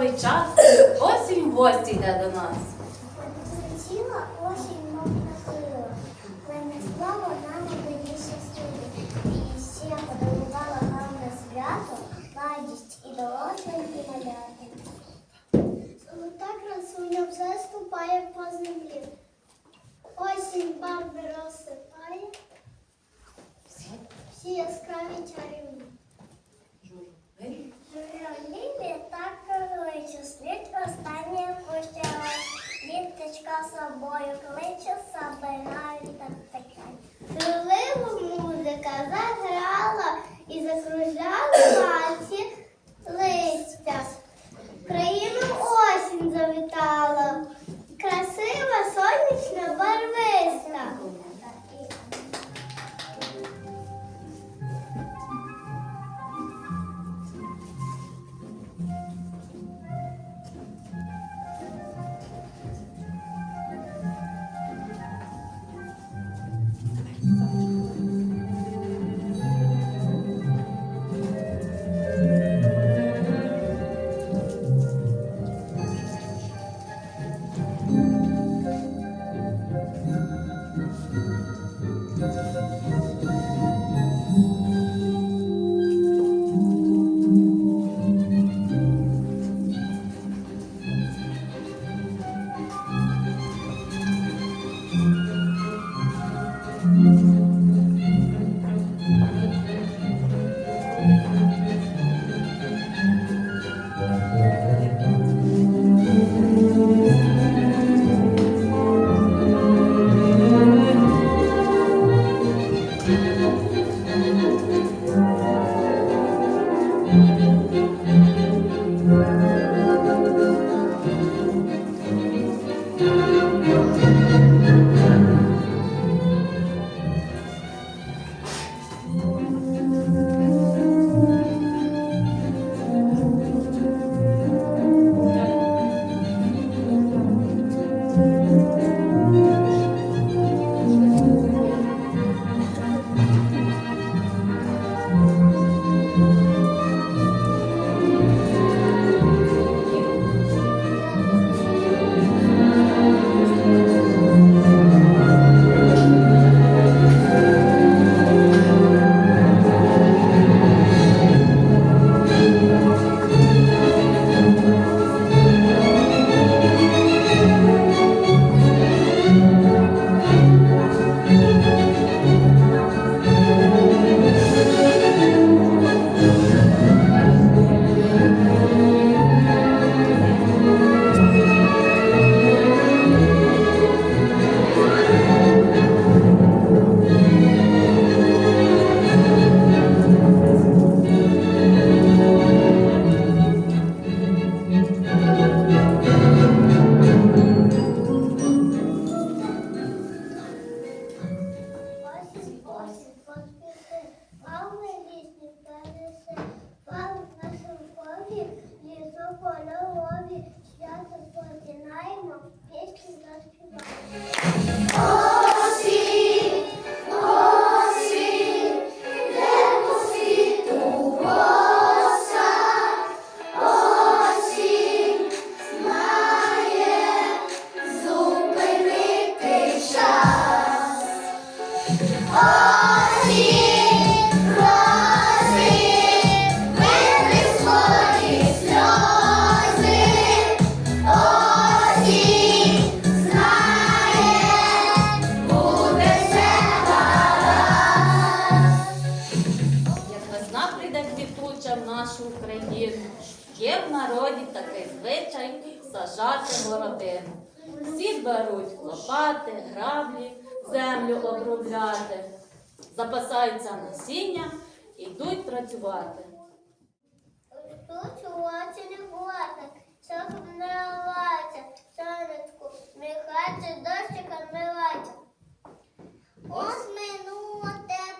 love each other. прикрашати городину. Всі беруть лопати, граблі, землю обробляти, запасаються насіння, йдуть працювати. Працювати не можна, щоб милуватися, сонечку, міхати, дощика милати. Ось минуло тебе.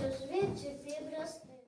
що звідси підрости.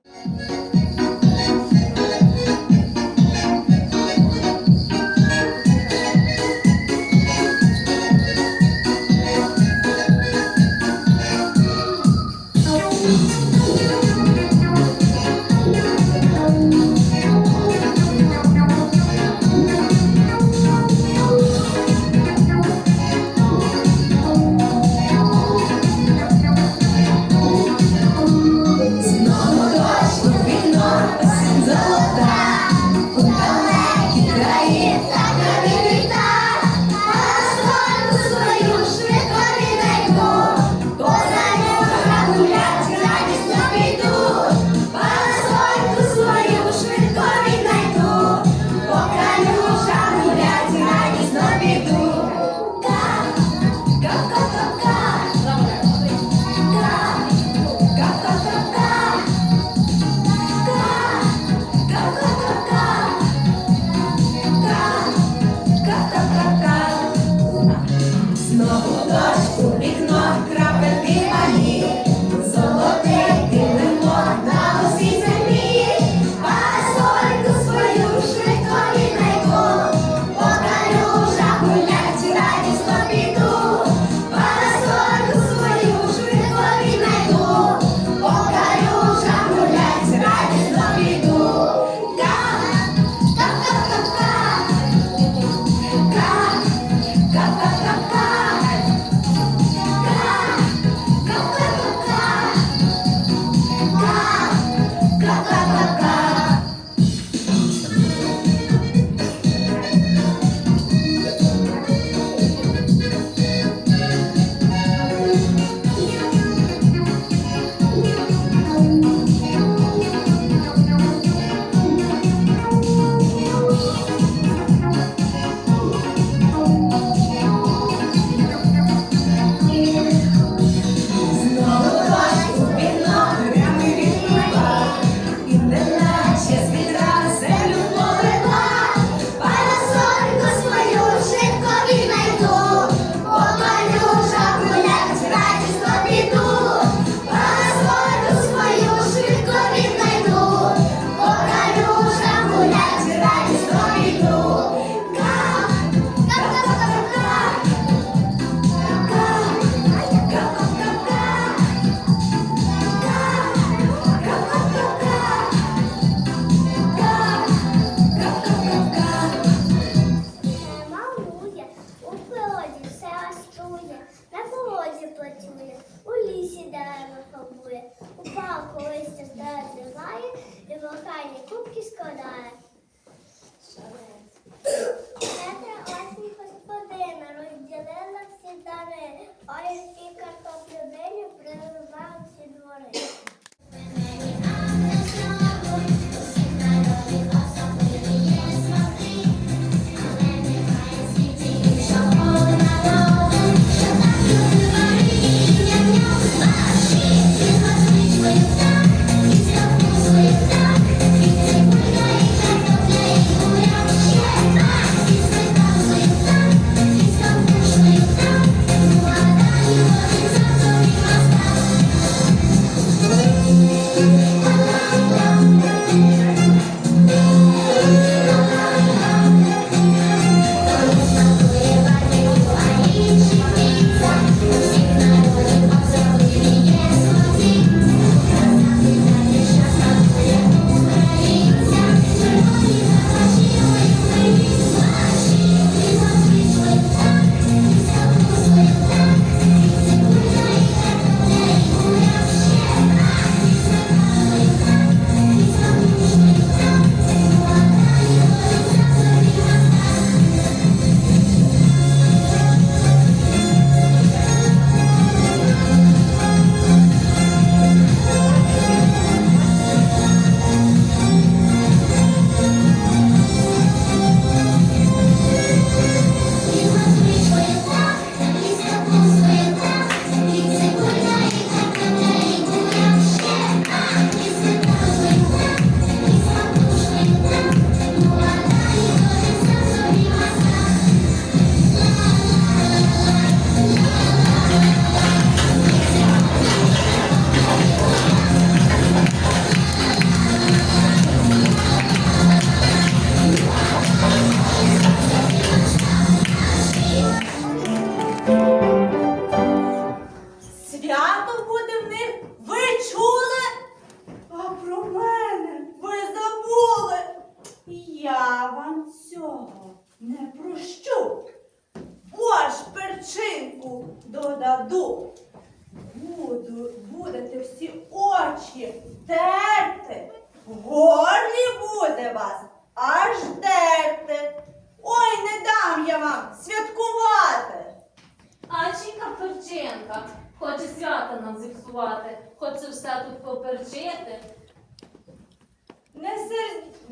І картоплю диню приливав ці двори.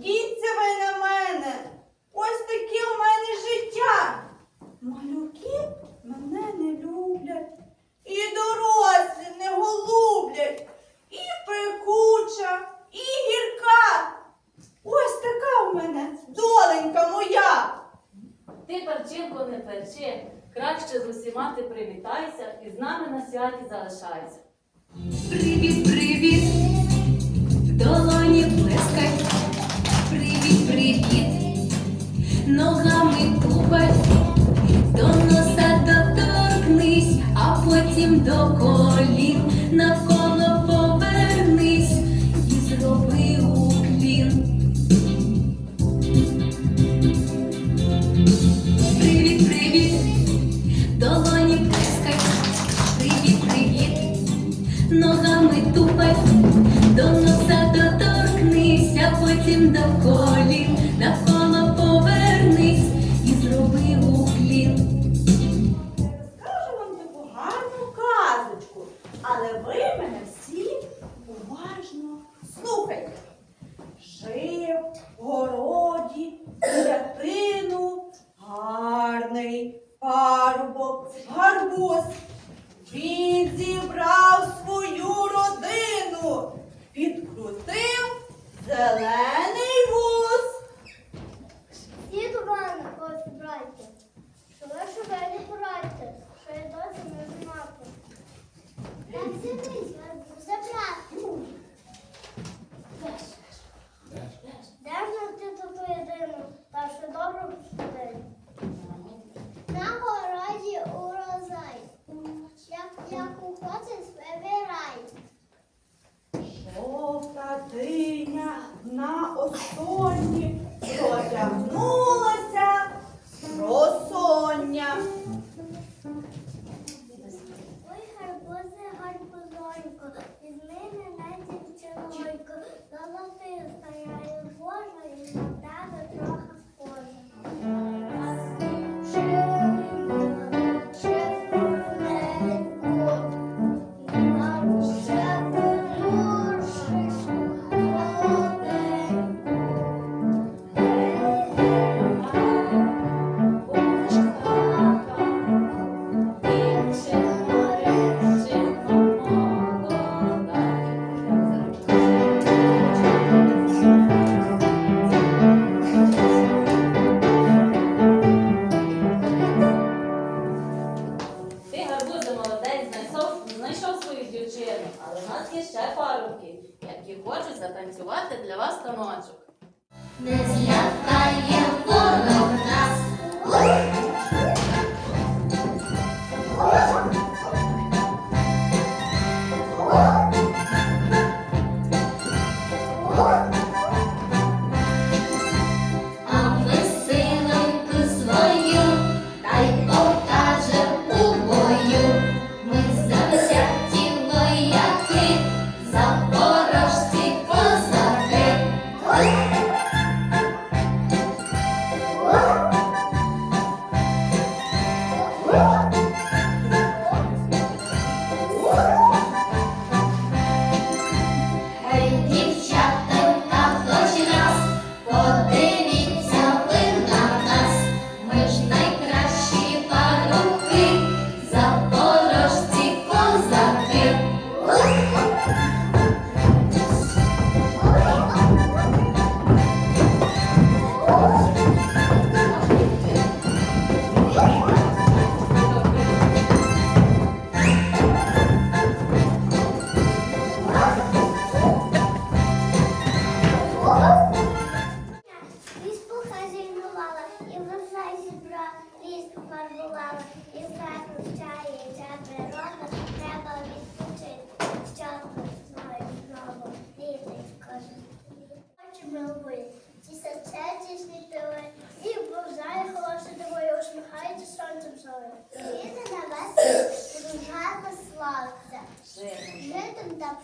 Діться ви на мене. Ось таке у мене життя. Малюки мене не люблять. І дорослі не голублять, і пекуча, і гірка. Ось така у мене доленька моя. Ти, перчинко, не перчи. Краще з усіма ти привітайся і з нами на святі залишайся. Привіт, привіт, в долоні плескай кіт, ногами купать до нас. Хлопець вибирає. Жовта диня на осо.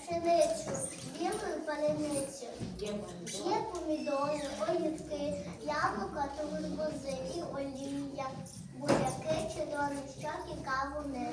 пшеницю, білу паляницю. Є помідори, огірки, яблука та гарбузи і олія, буряки, червоничок і кавуни.